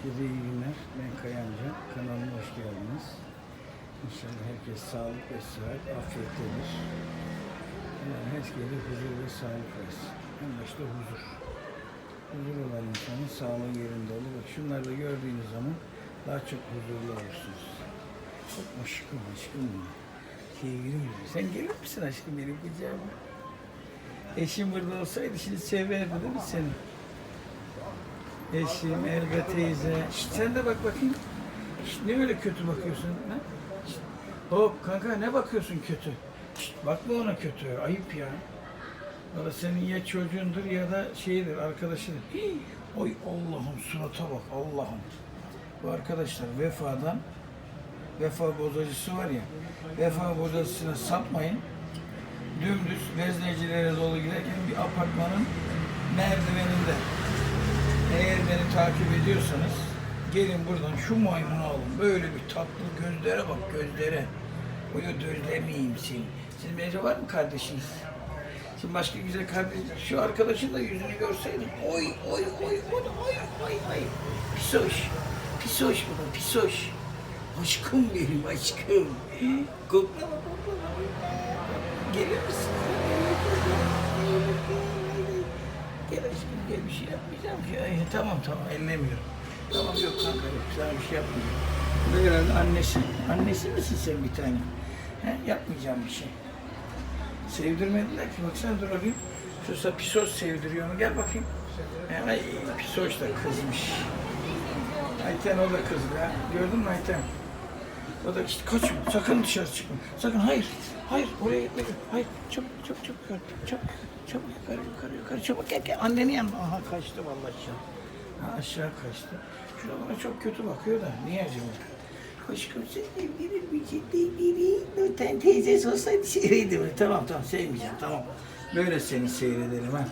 Herkese iyi günler. Ben Kayancı. Kanalıma hoş geldiniz. İnşallah herkes sağlık ve sıhhat, afiyettedir. Yani herkese huzur ve sağlık versin. En başta huzur. Huzur olan insanın sağlığı yerinde olur. Bak şunları da gördüğünüz zaman daha çok huzurlu olursunuz. Çok aşkım aşkım. Sevgilim. Sen gelir misin aşkım benim kucağıma? Eşim burada olsaydı şimdi severdi değil mi seni? Eşim, Erga teyze. Şişt, sen de bak bakayım. Şişt, ne öyle kötü bakıyorsun? Ha? Hop kanka ne bakıyorsun kötü? Şişt, bakma ona kötü. Ayıp ya. Da senin ya çocuğundur ya da şeydir, arkadaşıdır. Hii. Oy Allah'ım surata bak Allah'ım. Bu arkadaşlar vefadan vefa bozacısı var ya vefa bozacısına sapmayın. Dümdüz veznecilere dolu giderken bir apartmanın merdiveninde takip ediyorsanız gelin buradan şu maymunu alın. Böyle bir tatlı gözlere bak gözlere. O yiyeyim senin. Sizin bence var mı kardeşiniz? Şimdi başka güzel kardeş, şu arkadaşın da yüzünü görseydin. Oy oy oy oy oy oy oy. Pisoş. Pisoş bu da pisoş. Aşkım benim aşkım. Kokla kokla. Gelir misin? Gel bir şey yapmayacağım ki. Ay, tamam tamam ellemiyorum. Tamam yok kanka yok sana bir şey yapmayacağım. Bu da herhalde annesi. Annesi misin sen bir tane? He, yapmayacağım bir şey. Sevdirmediler ki baksana dur alayım. Şurada pisos sevdiriyor onu gel bakayım. Ay pisos da kızmış. Ayten o da kız ya. Gördün mü Ayten? O da işte kaçma, sakın dışarı çıkma. Sakın hayır, hayır oraya gitme. Hayır, çabuk, çabuk, çabuk yukarı, çabuk, çabuk yukarı, yukarı, yukarı, çabuk gel, gel. Annenin yanına. Aha kaçtı vallahi aşağı. Ha, aşağı kaçtı. Şuna bana çok kötü bakıyor da, niye acaba? Aşkım için de biri. Nurten teyzesi olsaydı seyreydi mi? Tamam tamam sevmeyeceğim tamam. Böyle seni seyredelim ha.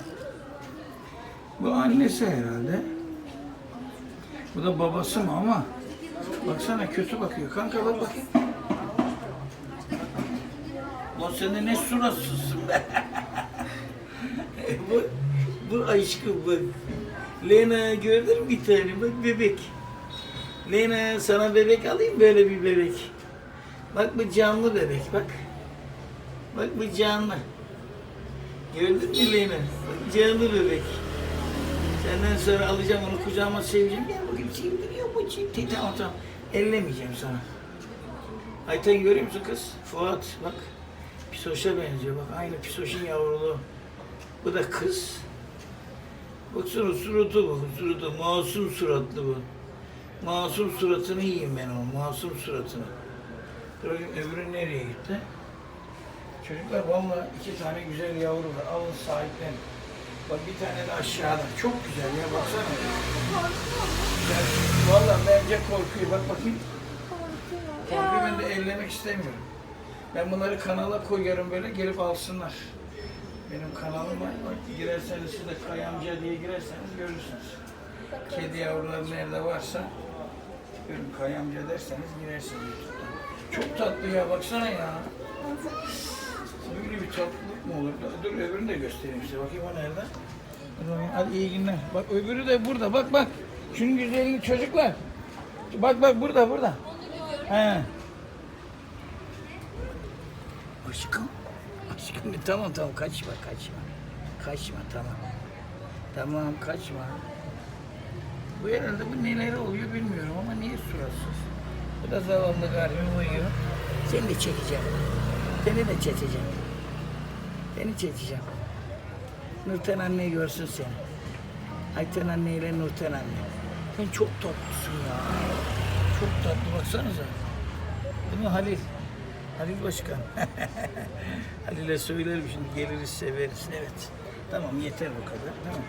Bu annesi herhalde. Bu da babası mı ama? Baksana kötü bakıyor. Kanka bak bakayım. Lan sen de ne suratsızsın be. bu, bu aşkım bak. Lena gördün mü bir tane? Bak bebek. Lena sana bebek alayım böyle bir bebek. Bak bu canlı bebek bak. Bak bu canlı. Gördün mü Lena? Canlı bebek. Senden sonra alacağım onu kucağıma seveceğim. Gel bakayım sevdiriyor bu çiğ. Tamam tamam. Ellemeyeceğim sana. Ayten görüyor musun kız? Fuat bak. Pisoş'a benziyor bak. Aynı Pisoş'un yavruluğu. Bu da kız. Baksana suratı bak. Suratı masum suratlı bu. Masum suratını yiyeyim ben onun. Masum suratını. Dur bakayım öbürü nereye gitti? Çocuklar vallahi iki tane güzel yavru var. Alın sahiplenin. Bak bir tane de aşağıda. Çok güzel ya baksana. Ya, Vallahi bence korkuyor. Bak bakayım. Korkuyor ben de ellemek istemiyorum. Ben bunları kanala koyarım böyle gelip alsınlar. Benim kanalıma bak, girerseniz siz de Kayamca diye girerseniz görürsünüz. Kedi yavruları nerede varsa görün Kayamca derseniz girersiniz. Çok tatlı ya baksana ya. Böyle bir tatlılık mı olur? Dur öbürünü de göstereyim size. Bakayım o nerede? Dur. Hadi iyi günler. Bak öbürü de burada. Bak bak. Şunun güzelliği çocuklar. Bak bak burada burada. He. Aşkım. Aşkım tamam tamam kaçma kaçma. Kaçma tamam. Tamam kaçma. Bu herhalde bu neler oluyor bilmiyorum ama niye suratsız? Bu da zavallı garibim uyuyor. Seni de çekeceğim. Seni de çekeceğim. Seni çekeceğim. Nurten anneyi görsün seni. Ayten anneyle Nurten anne. Sen çok tatlısın ya. Çok tatlı baksanıza. Değil mi Halil? Halil Başkan. Halil'e söylerim şimdi geliriz severiz. Evet. Tamam yeter bu kadar. Tamam.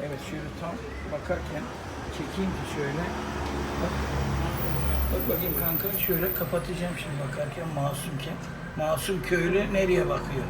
Evet şöyle tam bakarken çekeyim ki şöyle. Bak. Bak bakayım kanka şöyle kapatacağım şimdi bakarken masumken. Masum köylü nereye bakıyor?